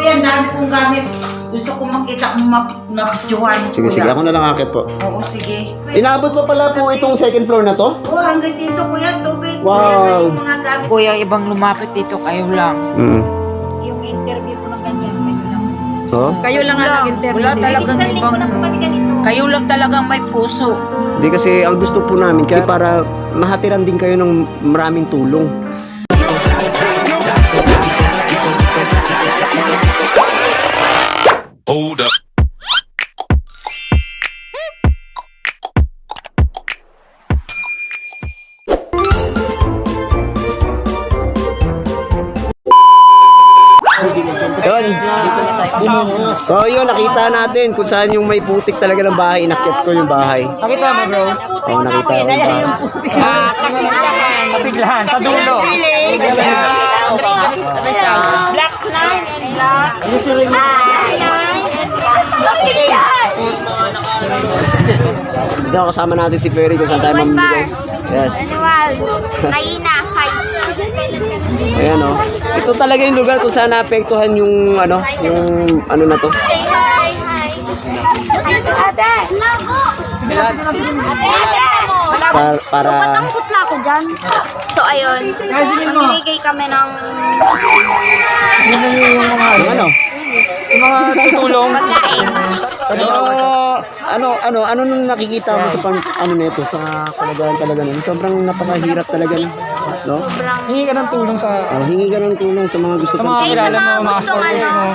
Kuya, ang dami kong gamit. Gusto ko makita kung map- mapictuhan. Sige, sige. Ako na lang akit po. Oo, sige. Inabot pa pala po itong second floor na to? Oo, hanggang dito, kuya, tubig. Wow. Kuya, yung mga gamit. Kuya, ibang lumapit dito, kayo lang. Mm. Yung interview ko ng ganyan, kayo lang. Oh? Kayo lang ang nag-interview. Wala talagang Isang linggo ibang... na po kami ganito. Kayo lang talagang may puso. Hindi kasi ang gusto po namin kasi para mahatiran din kayo ng maraming tulong. Hold up. Yun. So yun, nakita natin kung saan yung may putik talaga ng bahay. Inakyat ko yung bahay. Nakita mo bro? Oo, nakita ko yung bahay. Ah, kasiglahan. Kasiglahan, sa dulo. Black and black. Ito, kasama natin si Ferry kung saan tayo mamimigay. Yes. Manual. Naina. Hi. Ayan oh. Ito talaga yung lugar kung saan naapektuhan yung ano, yung ano na to. Say hi. Hi. Ate. Para, para ang putla ko dyan? So, ayun. Mamimigay kami ng yung ano. Yung mga tutulong. pagkain. So, ano, ano, ano nung nakikita mo sa pan, ano nito sa kalagayan talaga nun? Sobrang napakahirap talaga, no? Hingi ka ng tulong sa Oh, hingi ka ng tulong sa mga gusto sa mga pang kilala mo, mga mga gustong ano, mo.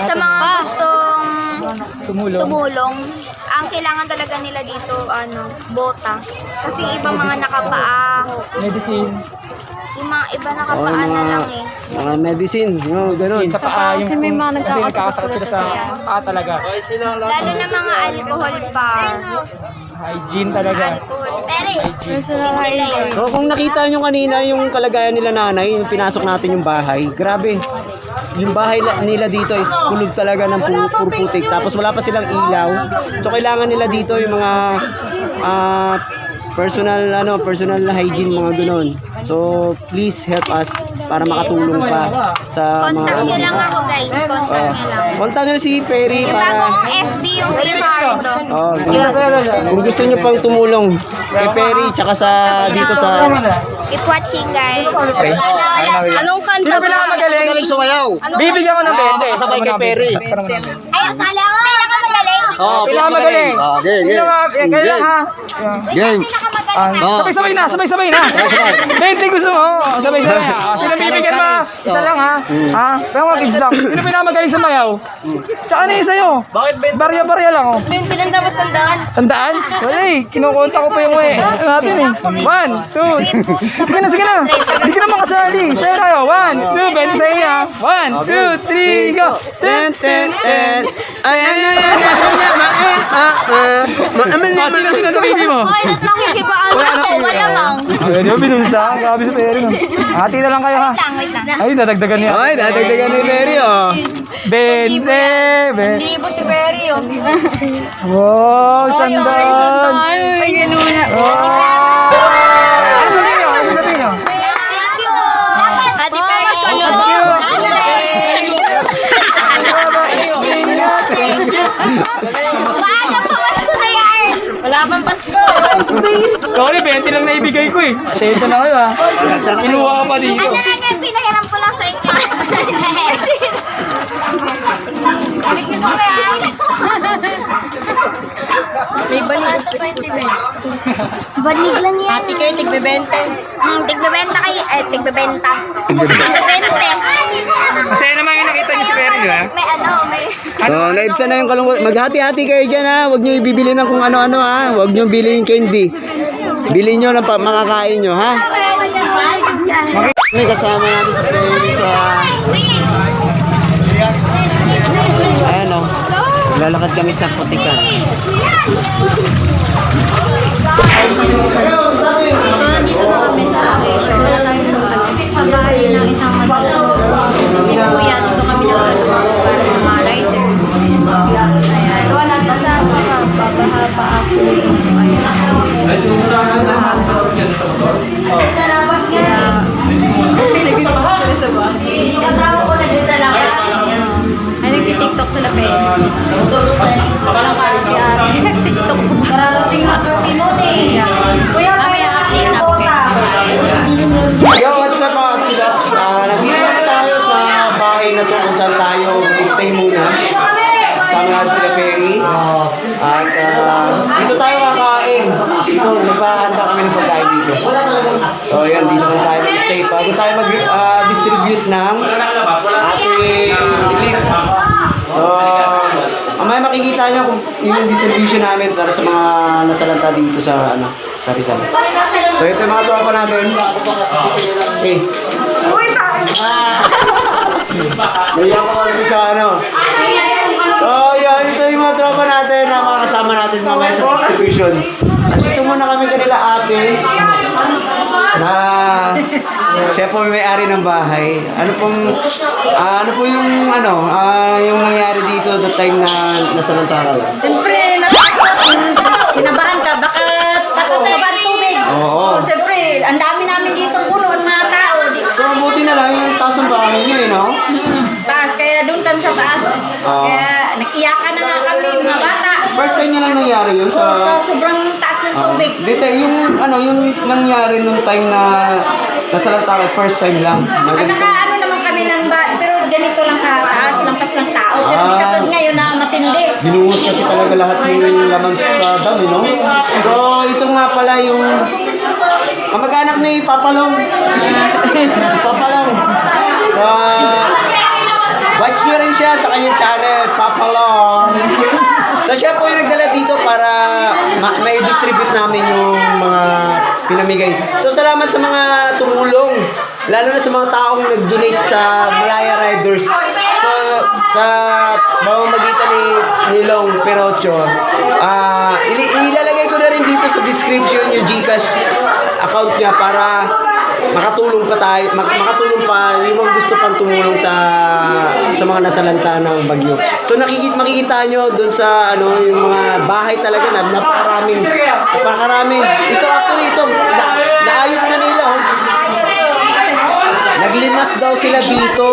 sa mga gustong Tumulong. tumulong, ang kailangan talaga nila dito, ano, bota. Kasi ibang mga nakapaa, Medicine. Yung mga iba Oh, nakapaa yung na lang eh. mga medicine, no, ganun. Sa paa yung Kasi may mga nagkakasakit sila sa sila. paa talaga. Lalo na mga alcohol pa. Hygiene talaga. Alcohol. Pero, personal hygiene. So kung nakita nyo kanina yung kalagayan nila nanay, yung pinasok natin yung bahay, grabe. Yung bahay la- nila dito is kulog talaga ng pu- puro putik. Tapos wala pa silang ilaw. So kailangan nila dito yung mga ah, personal ano, personal na hygiene mga ganun. So please help us para makatulong pa sa mga Contact ano. nyo lang ako guys. Contact Oh, nyo lang. nyo na si Ferry Yung bago para kong FB yung Ricardo. Oh, kung gusto nyo pang tumulong kay Perry tsaka sa dito sa Keep watching guys. Anong kanta Sino pinakamagaling? sumayaw. Bibigyan ko ng 20. kasabay kay Perry. Ay, akala ko pinakamagaling. Oh, Pinakamagaling. Oh, game, game. lang ha. Game. Sabay-sabay na, sabay-sabay na. 20 gusto mo. Oh, Sabay-sabay na. Sino bibigyan mo? Isa lang ha. Ha? Pero mga kids lang. Sino pinakamagaling sa mayaw? Tsaka na yung sa'yo. Bakit Barya-barya lang oh. Yung bilang dapat tandaan. Tandaan? Wala eh. Kinukonta ko pa yung eh. Ano natin eh. One, two. Sige na, sige na. Hindi ka na makasali. Sayo tayo. One, two, Ben Saya. One, two, three, go. Ten, ten, ten. Ay, ay, ay, ay, ay, ay, ay, ah, ah. Maaman na, maaman. Sino sa baby mo? Ay, nat lang yung iba. Ang ako, malamang. Ay, di ba binunsa? Grabe sa Perry. Ati na lang kayo ha. Wait lang, wait lang. Ay, dadagdagan niya. Ay, dadagdagan ni Perry oh. Bente, bente. Libo si Perry oh. Wow, sandan. Ay, sandan. Ay, ganun. Pasensya na kayo ha. Kinuha ka pa dito. Ano lang yan, pinahiram ko lang sa inyo. Balik niyo ko yan. May balik. Banig lang yan. Ati kayo, tigbebente. Hmm, tigbebenta kayo. Eh, tigbebenta. Tigbebenta. Masaya naman yung nakita niyo si Perry, di ba? May ano, may... So, naibsan na yung kalungkot. Maghati-hati kayo dyan, ha. Huwag nyo ibibili ng kung ano-ano, ha. Huwag nyo bilhin candy. Bili nyo ng makakain nyo, ha. May kasama natin sa Perry sa... Ayan, oh. Lalakad kami sa Potikan. So, nandito na kami sa location. Sa bahay ng isang madalang. So, si Kuya, dito kami nagkatuto para sa mga rider. Mahaba ako yung kaya. Mahaba. Sa labas nga. Sa bahay. Sa bahay. Yung asawa ko na dyan sa labas. Ay, nagtitiktok sila pa eh. Yung distribution namin para sa mga nasalanta dito sa ano, sa Rizal. So ito yung mga tropa natin. Eh. Ah. Naiyak ako kami sa ano. So, yun, ito yung mga tropa natin na mga kasama natin mamaya sa distribution. At dito muna kami kanila ate na siya po may ari ng bahay. Ano pong, ah, ano po yung, ano, ah, yung nangyari dito the time na nasa Lantara? Tatas ka ba ang tubig? Oo. Siyempre, ang dami namin dito puno ng mga tao. So, buti na lang yung taas ng bahay niyo, eh, no? Taas, kaya doon kami sa taas. Oo. Kaya nakiyakan na nga kami mga bata. First time niya lang nangyari yun Sa sa... sobrang taas ng tubig. Dito, yung, ano, yung nangyari nung time na nasa Lantara, first time lang. Na Ang ganito. nakaano naman kami ng ba, pero ganito lang kataas, lampas ng tao. Pero hindi Ah. katulad ngayon na matindi. Binuhos kasi talaga lahat yung laman sa dam, you know? So, ito nga pala yung kamag-anak ni Papalong. si Papalong. So, watch nyo rin siya sa kanyang channel, Papalong. So, siya po yung nagdala dito para ma- may distribute namin yung mga pinamigay. So, salamat sa mga tumulong. Lalo na sa mga taong nag-donate sa Malaya Riders. Sa pamamagitan ni, ni Long Perocho, ah ili- ilalagay ko na rin dito sa description yung Gcash account niya para makatulong pa tayo, mak- makatulong pa yung mga gusto pang tumulong sa sa mga nasalanta ng bagyo. So nakikita makikita nyo doon sa ano yung mga bahay talaga na napakaraming napakaraming. Ito actually ito na, naayos na nila. Oh. Naglimas daw sila dito.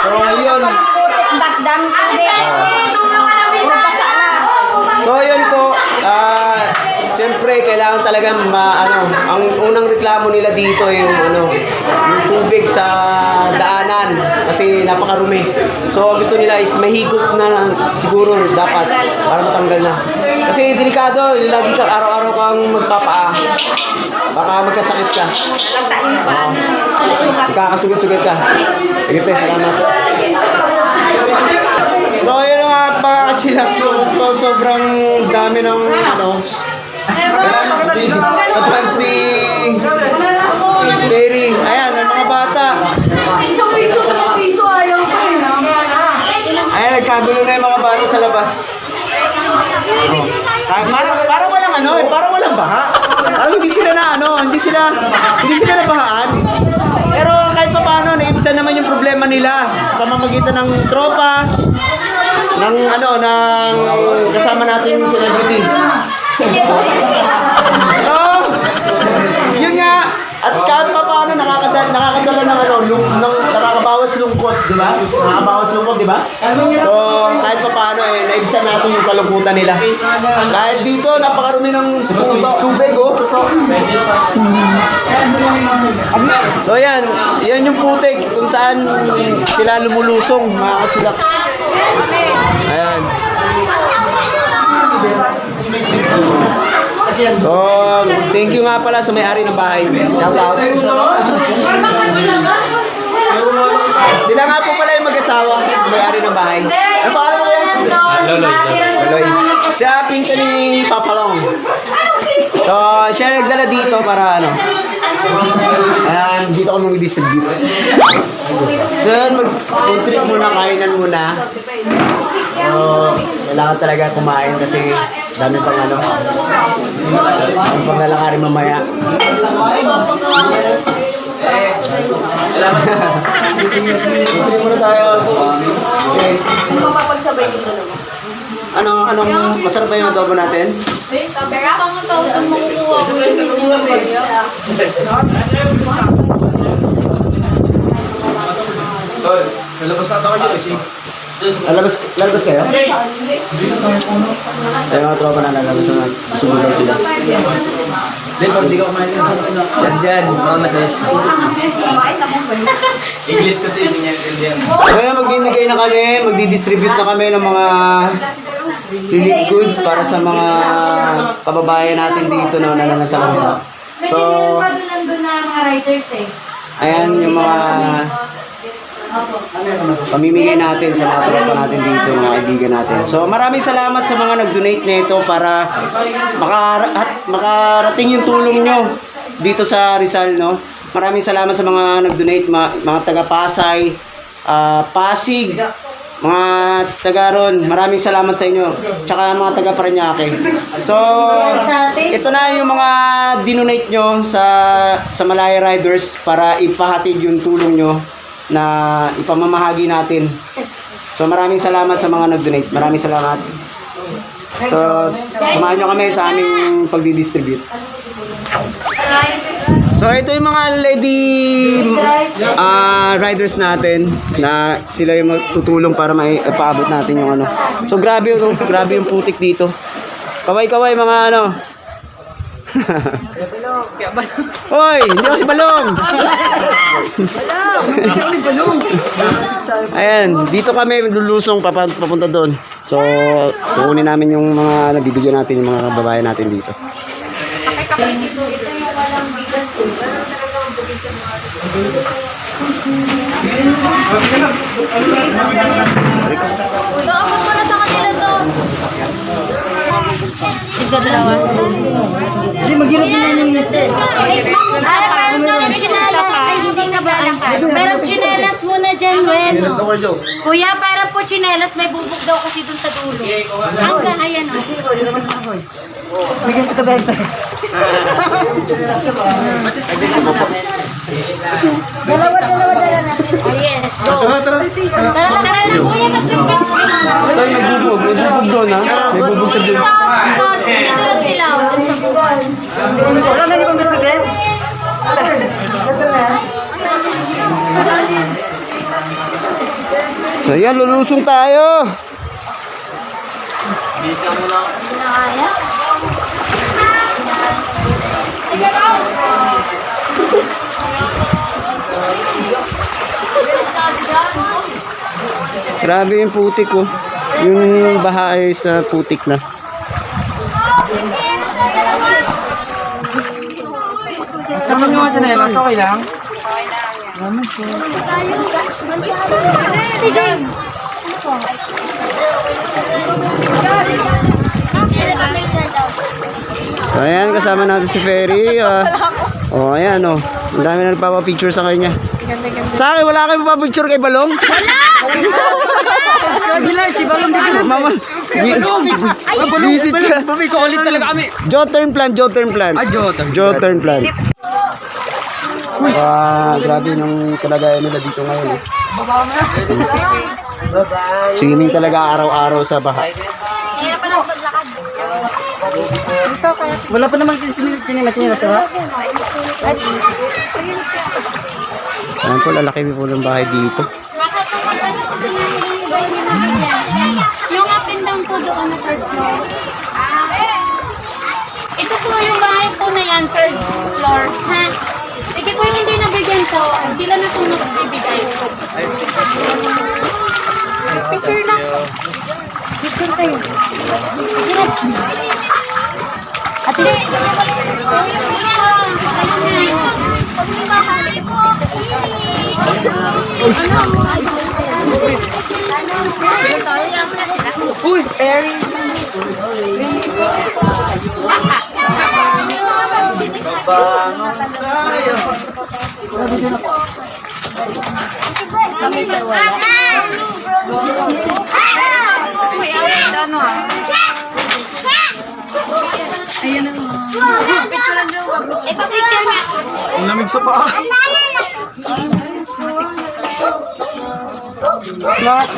So ayun. Das, dami tubig. Na. So yun po, ah siyempre kailangan talaga ma, ano, ang unang reklamo nila dito yung ano, yung tubig sa daanan kasi napakarumi. So gusto nila is mahigop na siguro dapat para matanggal na. Kasi delikado, lagi kang araw-araw kang magpapaa. Baka magkasakit ka. Paan. Sugat. Kakasugat-sugat ka. Sige te, salamat. So, yun nga mga katsila. So, so, sobrang dami ng ano. Advance ni Perry. Ayan, ang mga bata. Isang piso sa piso, ayaw ko eh. Ayan, nagkagulo na yung mga bata sa labas. Oh. Parang, parang walang ano eh, parang walang baha. Parang hindi sila na ano, hindi sila, hindi sila nabahaan. Kahit pa paano, naibsan naman yung problema nila. Pamamagitan ng tropa, ng ano, ng kasama nating celebrity. So, yun nga, at kahit pa paano nakakadala, nakakadala ng ano, ng, di ba? Nakakabawas lungkot, di ba? So, kahit pa paano eh, naibsan natin yung kalungkutan nila. Kahit dito, napakarumi ng tubig, oh. So, yan. Yan yung putik kung saan sila lumulusong, mga. Ayan. So, thank you nga pala sa may-ari ng bahay. Shout out. Sila nga po pala yung mag-asawa, may-ari ng bahay. Ano pa mo yan? Loloy. Siya pinsan ni Papalong. So, siya nagdala dito para ano. Ayan, dito ako mag-distribute. So, yun, mag-food trip muna, kainan muna. So, kailangan talaga kumain kasi dami pang ano. Ang pang lalakari mamaya. Food trip muna tayo. Okay. Mapapagsabay yung dalawa. Ano, anong masarap ba yung adobo natin? Pero ang thousand makukuha ko yung hindi ng barya. Tol, Lalabas, lalabas kayo? Ay, mga tropa na lalabas na susunod sila. Yan dyan. English kasi hindi niya intindihan. Kaya magbibigay na kami, magdi-distribute na kami ng mga relief goods para sa mga kababayan natin dito no, na nasa kanila. So, nandun na mga writers eh. ayan yung mga pamimigay natin sa mga tropa natin dito, mga kaibigan natin. So, maraming salamat sa mga nag-donate nito para makara- makarating yung tulong nyo dito sa Rizal, no? Maraming salamat sa mga nag-donate, ma- mga taga-Pasay, ah, Pasig, mga taga ron. Maraming salamat sa inyo. Tsaka mga taga Paranaque. So, ito na yung mga dinonate nyo sa sa Malaya Riders para ipahatid yung tulong nyo na ipamamahagi natin. So maraming salamat sa mga nag-donate. Maraming salamat. So, samahan nyo kami sa aming pagdi-distribute. So, ito yung mga lady ah, riders natin na sila yung tutulong para maipaabot natin yung ano. So, grabe yung, grabe yung putik dito. Kaway-kaway mga ano. Hoy, hindi ako si Balong. Ayan, dito kami lulusong papunta doon. So, kukunin namin yung mga nabibigyan natin, yung mga babae natin dito. Doon mo na sa kanila to. Ay, meron ka ng chinelas. Ay, hindi ka ba? Merong chinelas muna dyan, Wen. Kuya, parang po chinelas. May bubog daw kasi dun sa dulo. Hanggang, ayan o. Oh, yes, go. Tara, tara. Kuya, mag-ganyan. Basta may bubog, bubog doon ha. May bubog sa Sa, dulo. sa, dito lang sila, oh, dun sa bubon. So yan, lulusong tayo. Grabe yung putik ko. Yung baha ay sa putik na. Okay lang? So ayan, kasama natin si Ferry. ah. oh, ayan oh. Ang dami na nagpapapicture sa kanya. Sa akin, wala kayo papapicture kay Balong? Wala! si Balong dito na. Mama, bi- visit ka. Solid talaga kami. Joe turn plan, Joe turn plan. Ah, Jota. Joe turn plan. Ah, grabe nung kalagayan nila dito ngayon. Eh. Swimming talaga araw-araw sa baha. Hirap pa lang paglakad. Wala pa naman chinelas, chinelas, ha? Ayan po, lalaki po ng bahay dito. Yung up and down po doon na third floor. Ito po yung bahay po na yan, third floor. Ha? Sige po yung hindi nabigyan po, sila na po magbibigay. Picture na. Picture tayo. Ate. Uy, Ayan ang mga. Picture lang daw. Ipapicture. Eh, ang lamig sa paa.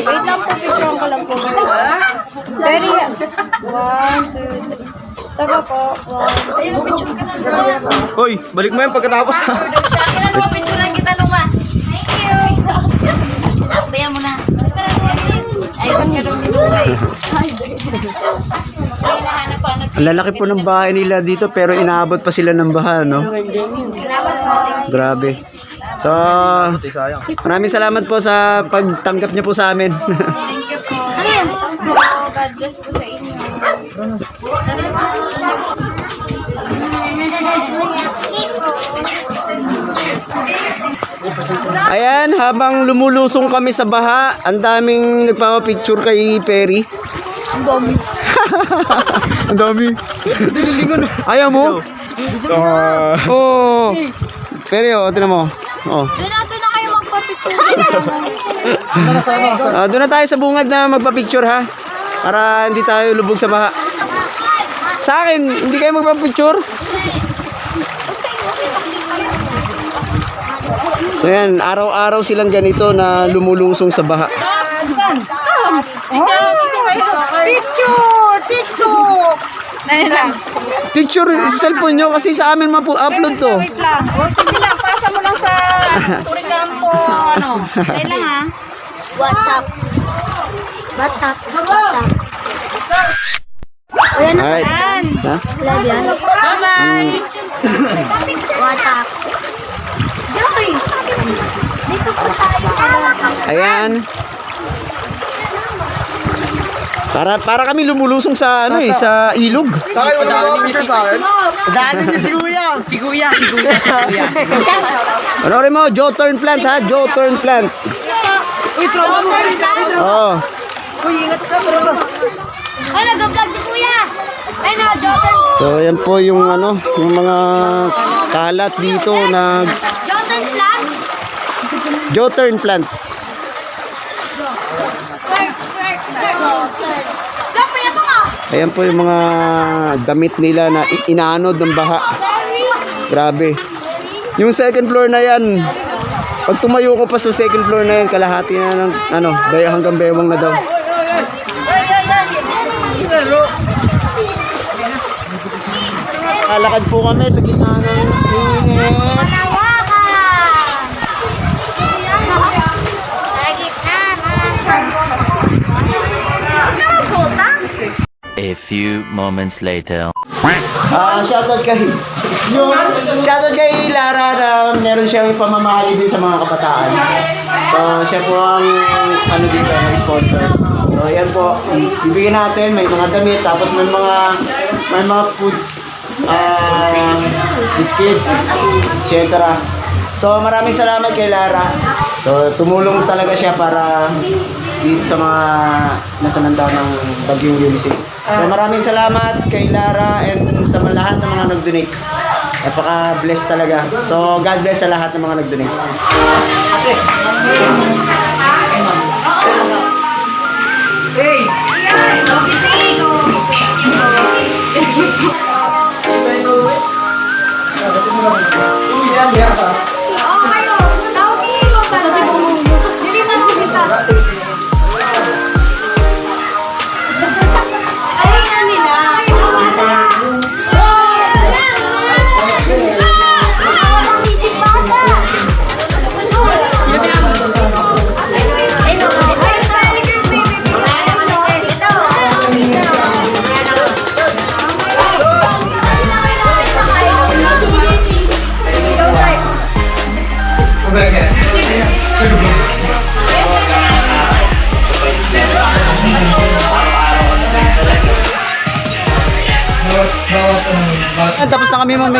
Wait lang po, picture ko lang po. Very, one, two, three. Tama ko, one, two. Hoy, balik mo yan pagkatapos ha. Picture lang kita nung ma. Thank you. Bayan mo na. Ay, ka nung Ay, lalaki po ng bahay nila dito pero inaabot pa sila ng baha, no? Grabe. So, maraming salamat po sa pagtanggap niyo po sa amin. Ano yan? Oh, God bless po sa. Ayan, habang lumulusong kami sa baha, ang daming nagpapapicture kay Perry. Ang dami. Ang dami. Ayaw mo? Oo. Oh. Perry, oh, tinan mo. Oh. Doon na, doon na kayo magpapicture. Ah, doon na tayo sa bungad na magpa-picture ha. Para hindi tayo lubog sa baha. Sa akin, hindi kayo magpa-picture? So yan, araw-araw silang ganito na lumulusong sa baha. Picture! TikTok! Nani lang. Picture sa cellphone nyo kasi sa amin mapu-upload to. Wait lang. O, sige lang. Pasa mo lang sa Turikampo. Ano? Dahil lang ha. WhatsApp. WhatsApp. WhatsApp. Ayan na. Alright. Ha? Love yan. Bye-bye! WhatsApp. Joy! Dito po tayo. Ayan. Para para kami lumulusong sa ano eh, sa ilog. Sa akin, wala akong picture sa akin. Si Kuya. Si Kuya, si Kuya, si Kuya. Panoorin mo, Joe Turn Plant ha, Joe Turn Plant. Uy, tropa mo. Oh. Ay, nag-vlog si Kuya. Ay, na, Jordan. So ayan po yung ano, yung mga kalat dito na Jordan Plan. Joe Turn Plant. Work, work, work. Vlog pa yan mga. Ayan po yung mga damit nila na inaanod ng baha. Grabe. Yung second floor na yan, pag tumayo ko pa sa second floor na yan, kalahati na ng ano, bay hanggang bewang na daw. Kalakad po kami sa gitna ng init. A few moments later. Ah, shoutout kay yung shoutout kay Lara na meron siyang pamamahali din sa mga kabataan. So, siya po ang ano dito, ang sponsor. So, yan po. Bibigyan natin, may mga damit, tapos may mga may mga food ah biscuits, etc. So, maraming salamat kay Lara. So, tumulong talaga siya para dito sa mga nasa nanda ng Bagyong Ulysses. So, maraming salamat kay Lara and sa lahat ng mga nag-donate. Napaka-bless talaga. So, God bless sa lahat ng mga nag-donate. Oh,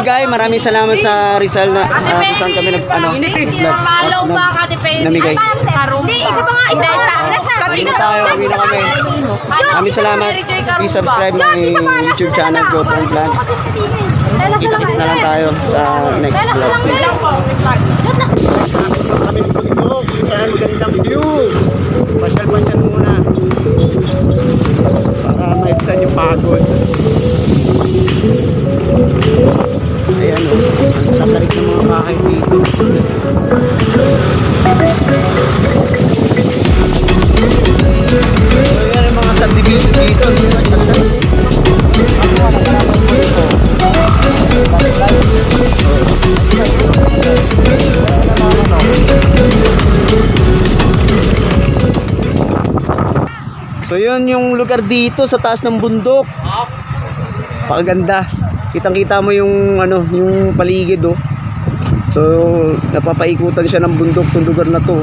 kami mamigay. Maraming salamat sa Rizal na ah, kung saan kami nag ano, Malaw pa ka, Tipe. namigay. Hindi, isa pa nga, isa pa nga. Last na. Uwi na tayo, uwi na kami. Maraming salamat. Please subscribe my YouTube channel, Turn Plan. Kita-kits na lang tayo sa next vlog. lang, lang po. Last na. kami ng kung saan ganitang view. Pasyal-pasyal So yun yung lugar dito sa taas ng bundok. Pakaganda. Kitang-kita mo yung ano, yung paligid oh. So, napapaikutan siya ng bundok tong lugar na to.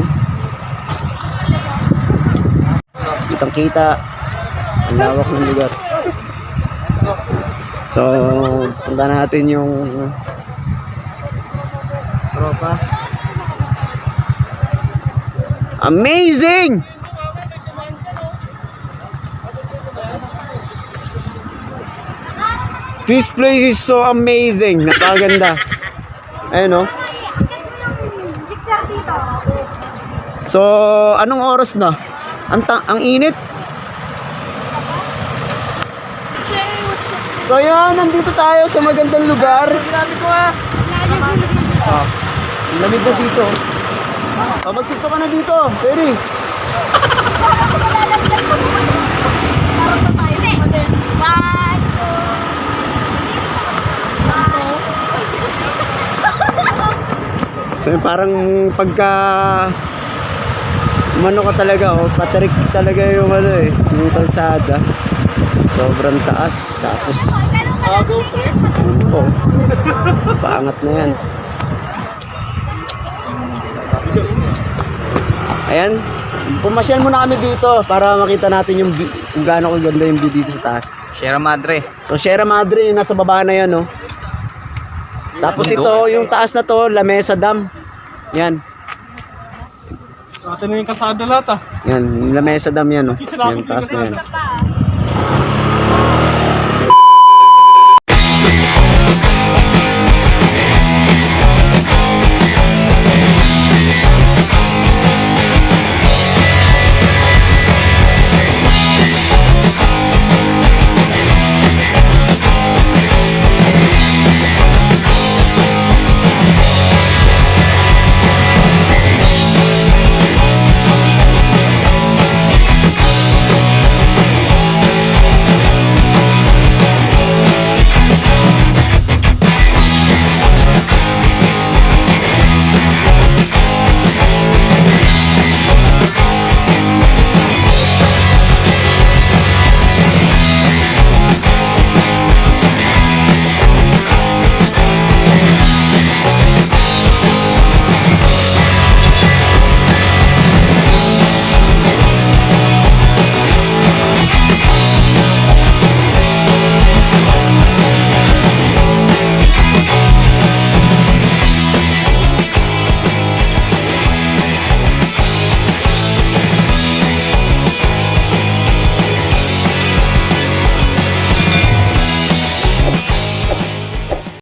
Kitang-kita ang lawak ng lugar. So, punta natin yung tropa. Amazing! This place is so amazing. Napakaganda. Ayun oh. So, anong oras na? Ang, ang init. So yan, nandito tayo sa magandang lugar. Ah, lamig na dito. Oh, magkita ka na dito. Ready? So parang pagka Mano ka talaga, oh, patarik talaga yung ano eh, yung kalsada. Sobrang taas, tapos po, paangat na yan. Ayan, pumasyan muna kami dito para makita natin yung kung gaano kaganda yung view dito sa taas. Sierra Madre. So Sierra Madre, yung nasa baba na yan, no? Tapos ito, yung taas na to, La Mesa Dam. Yan. Sa atin na yung kalsada lahat ah. Yan, yung La Mesa Dam yan, no? Yan, taas na yan.